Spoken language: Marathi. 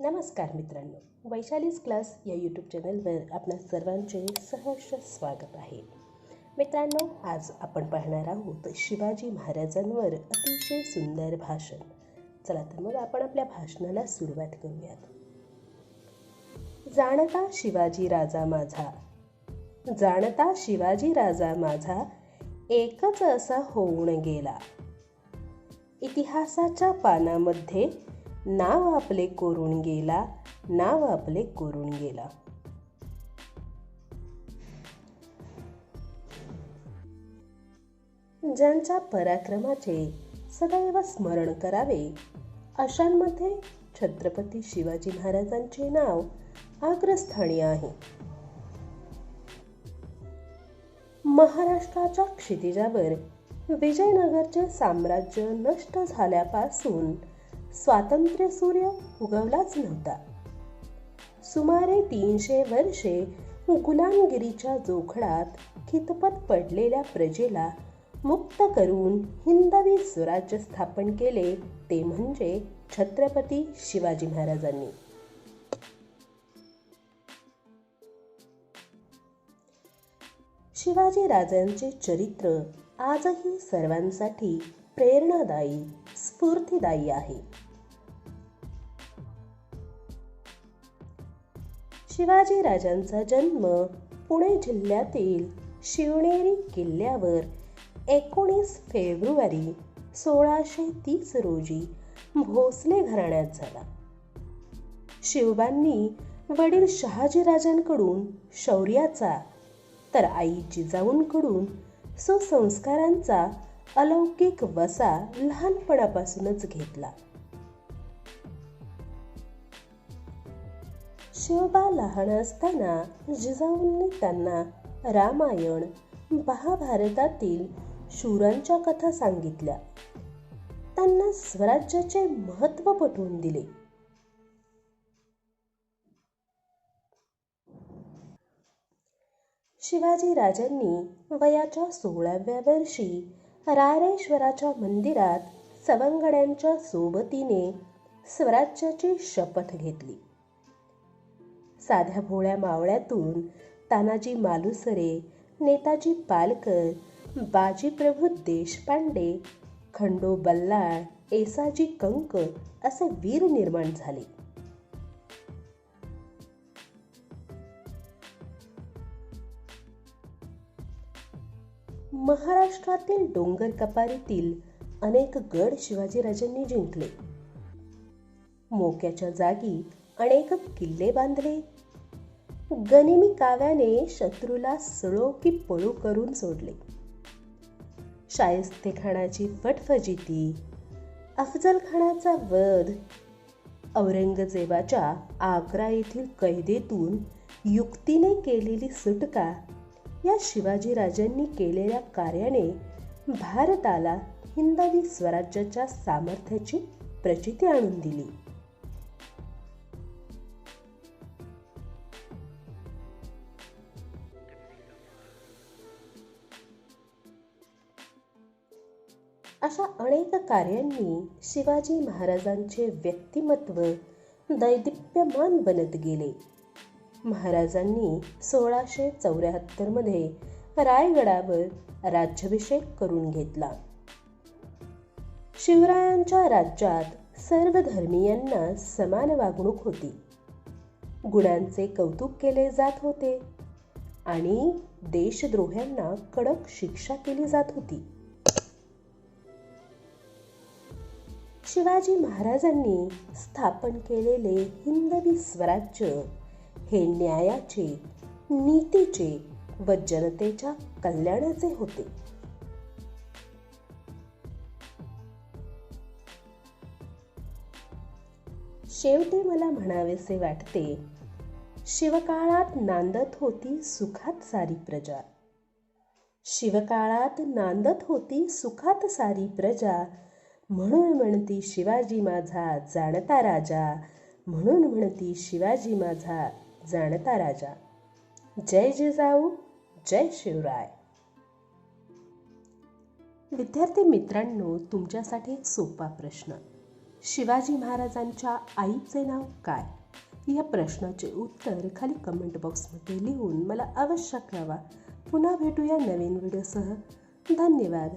नमस्कार मित्रांनो वैशालीज क्लास या यूट्यूब चॅनलवर आपणा सर्वांचे सहर्ष स्वागत आहे. मित्रांनो आज आपण पाहणार आहोत शिवाजी महाराजांवर अतिशय सुंदर भाषण. चला तर मग आपण आपल्या भाषणाला सुरुवात करूयात. जाणता शिवाजी राजा माझा. जाणता शिवाजी राजा माझा एकच असा होऊन गेला. इतिहासाच्या पानामध्ये नाव आपले कोरून गेला नाव आपले कोरून गेला. ज्यांच्या पराक्रमाचे सदैव स्मरण करावे अशांमध्ये छत्रपती शिवाजी महाराजांचे नाव अग्रस्थानी आहे. महाराष्ट्राच्या क्षितिजावर विजयनगरचे साम्राज्य नष्ट झाल्यापासून स्वातंत्र्य सूर्य उगवलाच नव्हता. सुमारे तीनशे वर्षे गुलामगिरीच्या जोखडात खितपत पडलेल्या प्रजेला मुक्त करून हिंदवी स्वराज्य स्थापन केले ते म्हणजे छत्रपती शिवाजी महाराजांनी. शिवाजी राजांचे चरित्र आजही सर्वांसाठी प्रेरणादायी स्फूर्तीदायी आहे. शिवाजी राजांचा जन्म पुणे जिल्ह्यातील शिवनेरी किल्ल्यावर एकोणीस फेब्रुवारी सोळाशे तीस रोजी भोसले घराण्यात झाला. शिवबांनी वडील शहाजीराजांकडून शौर्याचा तर आई जिजाऊंकडून सुसंस्कारांचा अलौकिक वसा लहानपणापासूनच घेतला. शिवबा लहान असताना जिजाऊंनी त्यांना रामायण महाभारतातील शूरांच्या कथा सांगितल्या. त्यांना स्वराज्याचे महत्त्व पटवून दिले. शिवाजी राजांनी वयाच्या सोळाव्या वर्षी रायरेश्वराच्या मंदिरात सवंगड्यांच्या सोबतीने स्वराज्याची शपथ घेतली. साध्या भोळ्या मावळ्यातून तानाजी मालुसरे नेताजी पालकर बाजीप्रभू देशपांडे खंडो बल्लाळ एसाजी कंक असे वीर निर्माण झाले. महाराष्ट्रातील डोंगर कपारीतील अनेक गड शिवाजीराजांनी जिंकले. मोक्याच्या जागी अनेक किल्ले बांधले. गनिमी काव्याने शत्रूला सळो की पळू करून सोडले. शायस्ते खानाची फटफजिती अफजल खानाचा वध औरंगजेबाच्या आग्रा येथील कैदेतून युक्तीने केलेली सुटका या शिवाजीराजांनी केलेल्या कार्याने भारताला हिंदवी स्वराज्याच्या सामर्थ्याची प्रचिती आणून दिली. अशा अनेक कार्यांनी शिवाजी महाराजांचे व्यक्तिमत्व दैदिप्यमान बनत गेले. महाराजांनी सोळाशे चौऱ्याहत्तरमध्ये रायगडावर राज्याभिषेक करून घेतला. शिवरायांच्या राज्यात सर्व धर्मीयांना समान वागणूक होती. गुणांचे कौतुक केले जात होते आणि देशद्रोह्यांना कडक शिक्षा केली जात होती. शिवाजी महाराजांनी स्थापन केलेले हिंदवी स्वराज्य हे न्यायाचे नीतीचे व जनतेच्या कल्याणाचे होते. शेवटी मला म्हणावेसे वाटते शिवकाळात नांदत होती सुखात सारी प्रजा. शिवकाळात नांदत होती सुखात सारी प्रजा म्हणून म्हणती शिवाजी माझा जाणता राजा. म्हणून म्हणती शिवाजी माझा जाणता राजा. जय जिजाऊ जय शिवराय. विद्यार्थी मित्रांनो तुमच्यासाठी एक सोपा प्रश्न. शिवाजी महाराजांच्या आईचे नाव काय? या प्रश्नाचे उत्तर खाली कमेंट बॉक्समध्ये लिहून मला अवश्य कळवा. पुन्हा भेटूया नवीन व्हिडिओसह धन्यवाद.